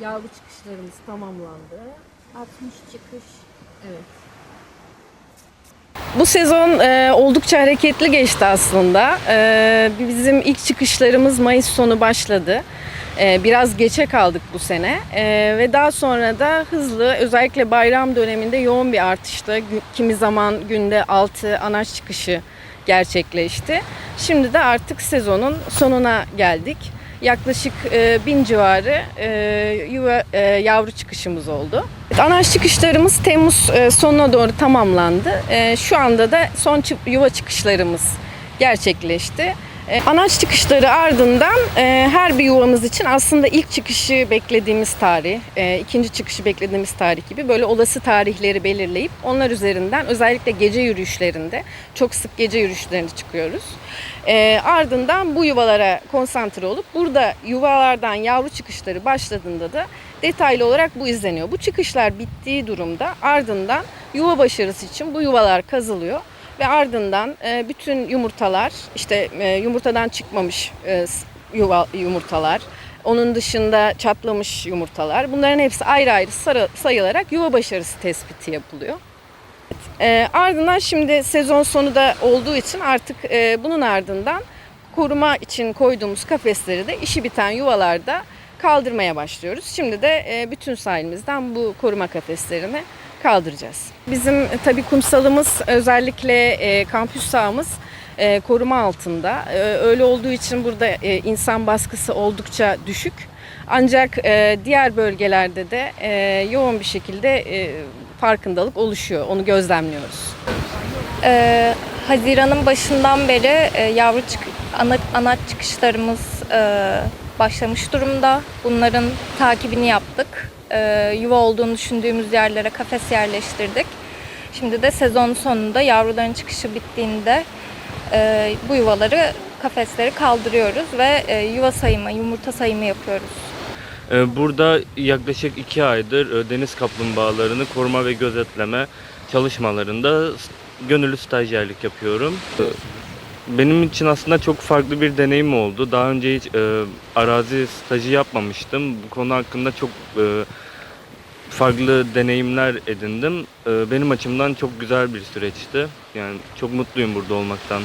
Yavru çıkışlarımız tamamlandı. 60 çıkış. Evet. Bu sezon e, oldukça hareketli geçti aslında. E, bizim ilk çıkışlarımız Mayıs sonu başladı. E, biraz geçe kaldık bu sene E, ve daha sonra da hızlı özellikle bayram döneminde yoğun bir artışta kimi zaman günde 6 anaç çıkışı gerçekleşti. Şimdi de artık sezonun sonuna geldik. Yaklaşık e, bin civarı e, yuva e, yavru çıkışımız oldu. Anaç çıkışlarımız Temmuz e, sonuna doğru tamamlandı. E, şu anda da son yuva çıkışlarımız gerçekleşti. E, anaç çıkışları ardından e, her bir yuvamız için aslında ilk çıkışı beklediğimiz tarih, e, ikinci çıkışı beklediğimiz tarih gibi böyle olası tarihleri belirleyip onlar üzerinden özellikle gece yürüyüşlerinde çok sık gece yürüyüşlerine çıkıyoruz. Ardından bu yuvalara konsantre olup burada yuvalardan yavru çıkışları başladığında da detaylı olarak bu izleniyor. Bu çıkışlar bittiği durumda ardından yuva başarısı için bu yuvalar kazılıyor ve ardından e, bütün yumurtalar işte e, yumurtadan çıkmamış e, yuva yumurtalar onun dışında çatlamış yumurtalar bunların hepsi ayrı ayrı sayılarak yuva başarısı tespiti yapılıyor. E, ardından şimdi sezon sonu da olduğu için artık bunun ardından koruma için koyduğumuz kafesleri de işi biten yuvalarda kaldırmaya başlıyoruz. Şimdi de bütün sahilimizden bu koruma kafeslerini kaldıracağız. Bizim e, tabii kumsalımız özellikle e, kampüs sahamız e, koruma altında. E, öyle olduğu için burada e, insan baskısı oldukça düşük. Ancak e, diğer bölgelerde de e, yoğun bir şekilde e, farkındalık oluşuyor. Onu gözlemliyoruz. Ee, Haziran'ın başından beri e, yavru çık ana, anaç çıkışlarımız e, başlamış durumda. Bunların takibini yaptık. E, yuva olduğunu düşündüğümüz yerlere kafes yerleştirdik. Şimdi de sezon sonunda yavruların çıkışı bittiğinde e, bu yuvaları kafesleri kaldırıyoruz ve e, yuva sayımı, yumurta sayımı yapıyoruz. Ee, Burada yaklaşık iki aydır e, deniz kaplumbağalarını koruma ve gözetleme çalışmalarında gönüllü stajyerlik yapıyorum. Benim için aslında çok farklı bir deneyim oldu. Daha önce hiç e, arazi stajı yapmamıştım. Bu konu hakkında çok e, farklı deneyimler edindim. E, benim açımdan çok güzel bir süreçti. Yani çok mutluyum burada olmaktan.